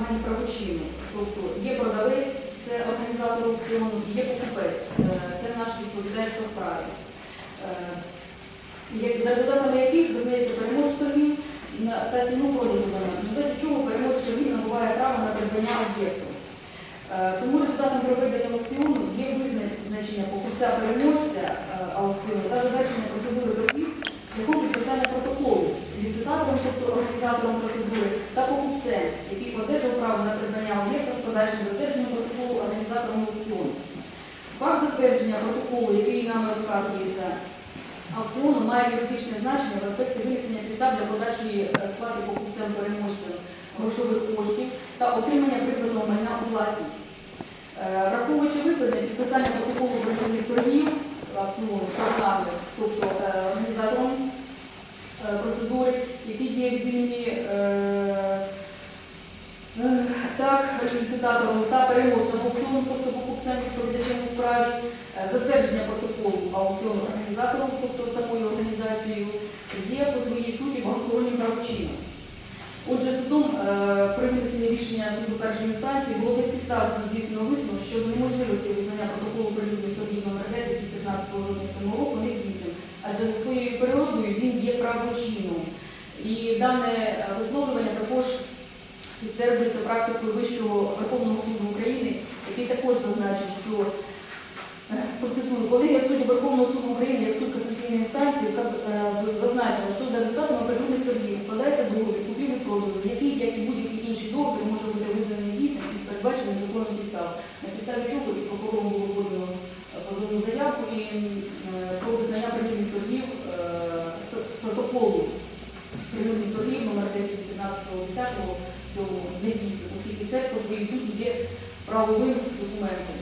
немає правочину. Тобто є продавець, це організатор аукціону, є покупець, е, це наш відповідач по справі. Е, За результатами яких визнається переможець торгів та ціну продажу на в результаті чого переможець торгів набуває право на придбання об'єкту. Е, Тому результатом проведення аукціону є визначення покупця-переможця е, аукціону та завершення процедури торгів шляхом підписання протоколу тобто організатором процедури, та покупцем, який одержав право на придбання об'єкта з подальшим додержанням протоколу організатором аукціону. Факт затвердження протоколу, який нам розказується аукціону, має юридичне значення в аспекті виникнення підстав для подальшої е, сплати покупцем-переможцем грошових коштів та отримання придбаного майна у власність. Е, Враховуючи викладення підписання протоколу працівних торгів тобто е, організатором е, процедури, які є вільні е, е, так, та переможцем аукціону, тобто покупцем відповідачем у справі, е, затвердження протоколу аукціону організатором, тобто самою організацією, є по своїй суті багатостороннім правочином. Отже, судом при винесенні рішення суду першої інстанції було безпідставно здійснено висновок щодо неможливості визнання протоколу прилюдних торгів номер 10 від 15 жовтня року не дійсним, адже за своєю природою він є правочином. І дане е, висловлювання також підтверджується практикою Вищого Верховного суду України, який також зазначив, що е, процедуру колегія суддів Верховного суду України як суд касаційної інстанції е, зазначила, що за результатами природних торгів складається договір купівлі продажу, який, як і будь-який інший договір, може бути визнаний дійсним із передбаченим законом підстав. На підставі чого і прокурором було подано позовну заявку і про визнання природних торгів протоколу природних торгів номер 10 15 цього не дійсно, оскільки це по своїй суті є правовим документом.